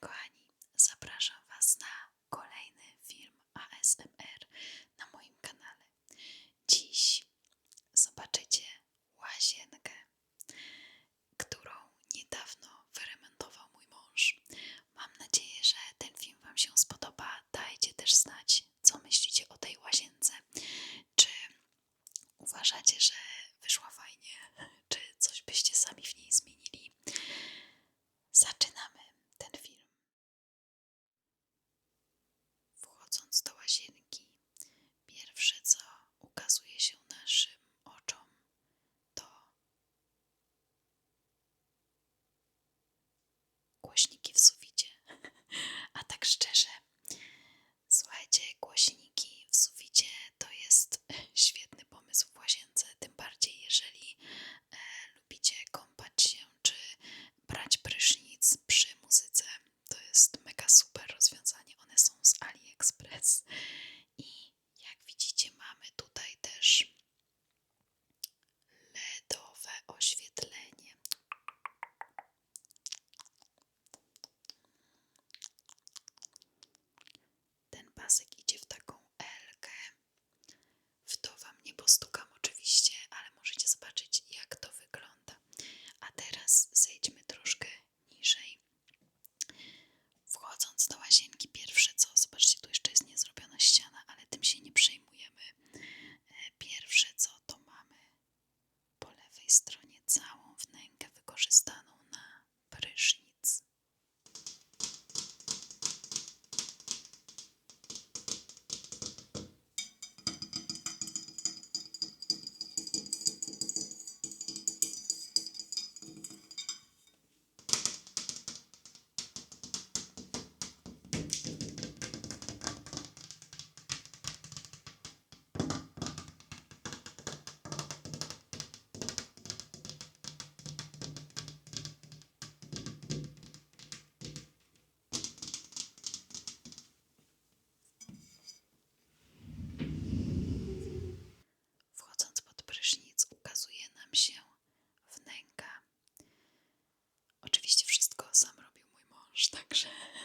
kochani, zapraszam Was na kolejny film ASMR na moim kanale. Dziś zobaczycie łazienkę, którą niedawno wyremontował mój mąż. Mam nadzieję, że ten film Wam się spodoba. Dajcie też znać, co myślicie o tej łazience. Czy uważacie, że wyszła fajnie, czy coś byście sami w niej zmienili? Zaczynamy ten film. action.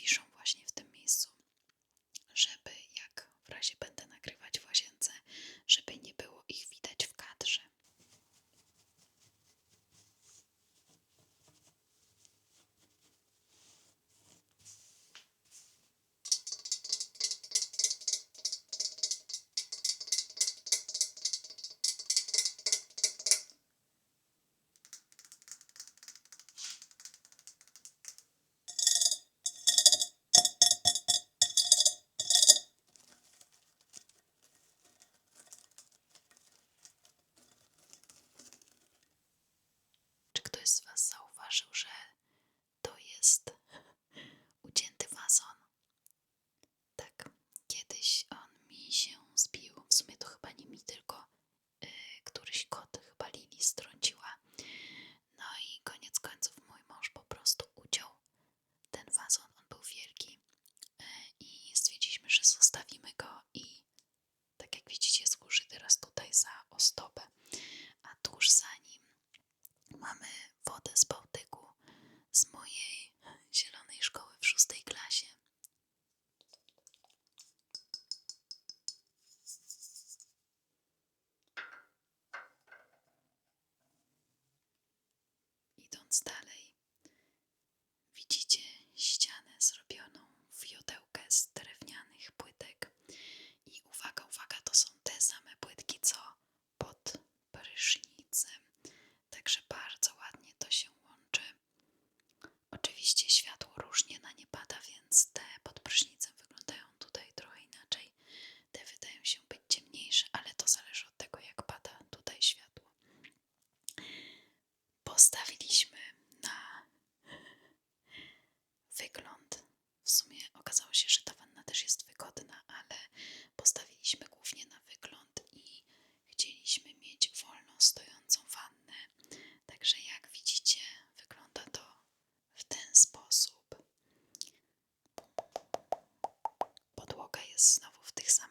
wiszą właśnie w tym miejscu, żeby jak w razie będę nagrywać w łazience, żeby nie zauważył, że знову в тих самих.